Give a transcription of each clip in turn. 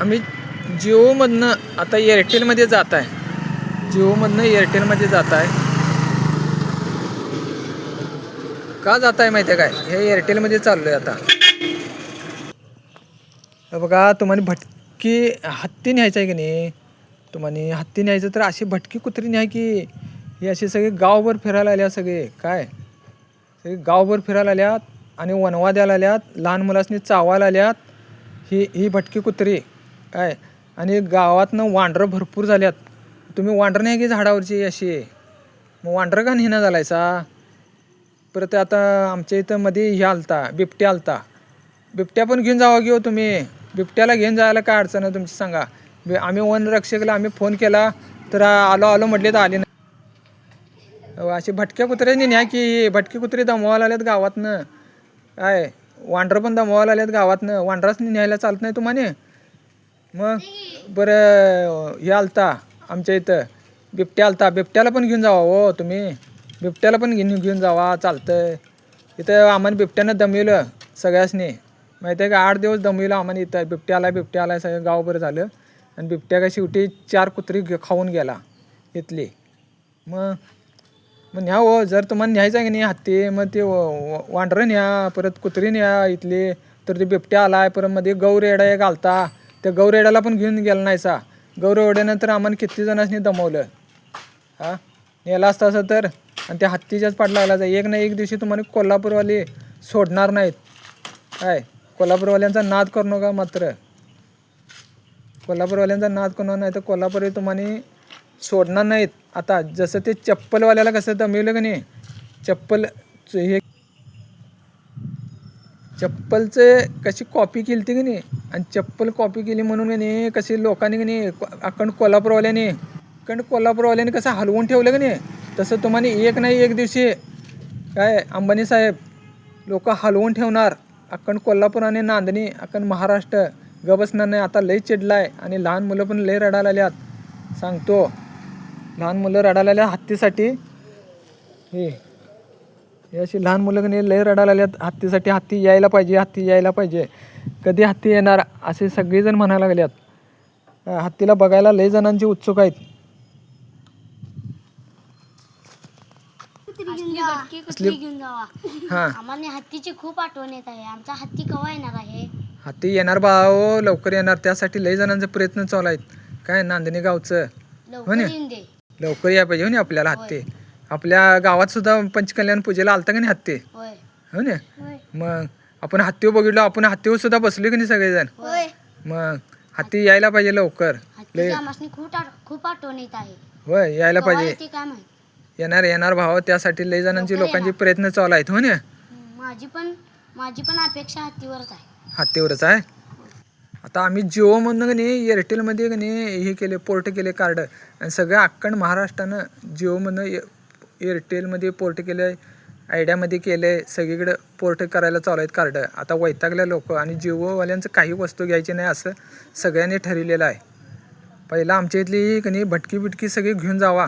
आम्ही जिओमधनं आता एअरटेलमध्ये जात आहे. जिओमधनं एअरटेलमध्ये जात आहे. का जात आहे माहिती आहे काय? हे एअरटेलमध्ये चाललो आहे आता बघा तुम्हाला भटकी हत्ती न्यायचं आहे की नाही? तुम्हाला हत्ती न्यायचं तर अशी भटकी कुत्री न्याय की ही अशी सगळे गावभर फिरायला आल्या सगळे. काय? सगळे गावभर फिरायला आल्यात आणि वनवा द्यायला आल्यात लहान मुलासनी चावायला आल्यात. ही ही भटकी कुत्री. काय? आणि गावातनं वांढरं भरपूर झाल्यात. तुम्ही वांढरं नाही की झाडावरची अशी? मग वांढरं का नेणं झालायचा परत आता आमच्या इथं मध्ये हे आलता बिबट्या आलता. बिबट्या पण घेऊन जावा घेऊ हो तुम्ही? बिबट्याला घेऊन जायला काय अडचण आहे तुमची सांगा. बे- आम्ही वनरक्षकला आम्ही फोन केला तर आलो आलो म्हटले तर आले नाही. असे अशी भटक्या कुत्र्यांनी न्या की भटके कुत्रे दमवायला आल्यात गावातनं. काय? वांढरं पण दमवायला आल्यात गावातनं. वांढराच न्यायला चालत नाही तुम्हाला मग? बरं हे आलता आमच्या इथं. बिबट्या आलता. बिबट्याला पण घेऊन जावा हो तुम्ही. बिबट्याला पण घेऊन घेऊन जावा चालतंय. इथं आम्हाला बिबट्यानं दमविलं सगळ्यासनी. माहिती आहे का? आठ दिवस दमविलं आम्हाला इथं. बिबट्या आला बिबट्या आला सगळं गाव बरं झालं. आणि बिबट्या काय शेवटी चार कुत्री घे- खाऊन गेला इथली. मग? मग न्या हो. जर तुम्हाला न्यायचं आहे की नाही हत्ती मग ते वांढरं न्या. परत कुत्री न्या इथली. तर ते बिबट्या आलाय. परत मध्ये गौरेडा एक घालता त्या गौरेड्याला पण घेऊन गेला नाहीसा गौरेवड्यानंतर आम्हाला किती जणांनी दमवलं. हां? नेला असता असं तर. आणि त्या हत्तीच्याच पाठ लागला एक ना एक दिवशी तुम्हाला कोल्हापूरवाले सोडणार नाहीत. काय? कोल्हापूरवाल्यांचा नाद करू नका मात्र. कोल्हापूरवाल्यांचा नाद करणार नाही तर कोल्हापूरही तुम्हाला सोडणार नाहीत. आता जसं ते चप्पलवाल्याला कसं दमवलं का नाही? चप्पल हे चप्पलचं कशी कॉपी केली ती की नाही? आणि चप्पल कॉपी केली म्हणून की नाही कशी लोकांनी की नाही को- अखंड कोल्हापूरवाल्याने अखंड कोल्हापूरवाल्याने कसं हलवून ठेवलं की नाही? तसं तुम्हाला एक नाही एक दिवशी काय अंबानी साहेब लोक हलवून ठेवणार. अखंड कोल्हापूर आणि नांदणी अखंड महाराष्ट्र ग बसणार नाही आता लई चिडलाय आणि लहान मुलं पण लई रडायला आल्यात सांगतो लहान मुलं रडायला आल्या हत्तीसाठी. हे हे अशी लहान मुलं की नाही लय रडायला आल्यात हत्तीसाठी हत्ती यायला पाहिजे हत्ती यायला पाहिजे. कधी हत्ती येणार असे सगळेजण म्हणायला लागल्यात. हत्तीला बघायला लय जणांची उत्सुक आहेत. हां. आम्हाला हत्तीची खूप आठवण येत आहे. आमचा हत्ती केव्हा येणार आहे? हत्ती येणार भाऊ लवकर येणार. त्यासाठी लय जणांचे प्रयत्न चालू आहेत. काय नांदणी गावचं? लवकर ना? येऊन दे. लवकर या पाहिजे हो ना आपल्याला हत्ती. आपल्या गावात सुद्धा पंचकल्याण पूजेला आलता का नाही हत्ती? हो ना? मग आपण हत्तीवर बघितलो आपण हत्तीवर सुद्धा बसलो की नाही सगळेजण? मग हत्ती यायला पाहिजे लवकर. खूप आठ- खूप आठवण येत आहे. होय यायला पाहिजे. येणार येणार भाव त्यासाठी लय जणांची लोकांचे. प्रयत्न चालू आहेत हो ना? माझी पण माझी पण अपेक्षा हत्तीवरच आहे. हत्तीवरच आहे? आता आम्ही जिओमधनं का नाही एअरटेलमध्ये का नाही हे केले पोर्ट केले कार्ड. आणि सगळ्या अक्कड महाराष्ट्रानं जिओमधनं एअरटेलमध्ये पोर्ट केलं आहे आयडियामध्ये आहे सगळीकडे पोर्ट करायला चालू आहेत कार्ड. आता वैतागल्या लोक आणि जिओवाल्यांचं काही वस्तू घ्यायची नाही असं सगळ्यांनी ठरविलेलं आहे. पहिला आमच्या इथली कणी नाही भटकी बिटकी सगळी घेऊन जावा.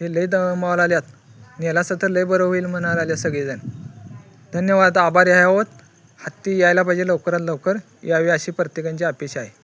हे लय दमावला आल्यात. नेलासं तर लय बरं होईल म्हणायला आल्या सगळेजण. धन्यवाद आभारी आहोत. हत्ती यायला पाहिजे लवकरात लवकर. यावी अशी प्रत्येकांची अपेक्षा आहे.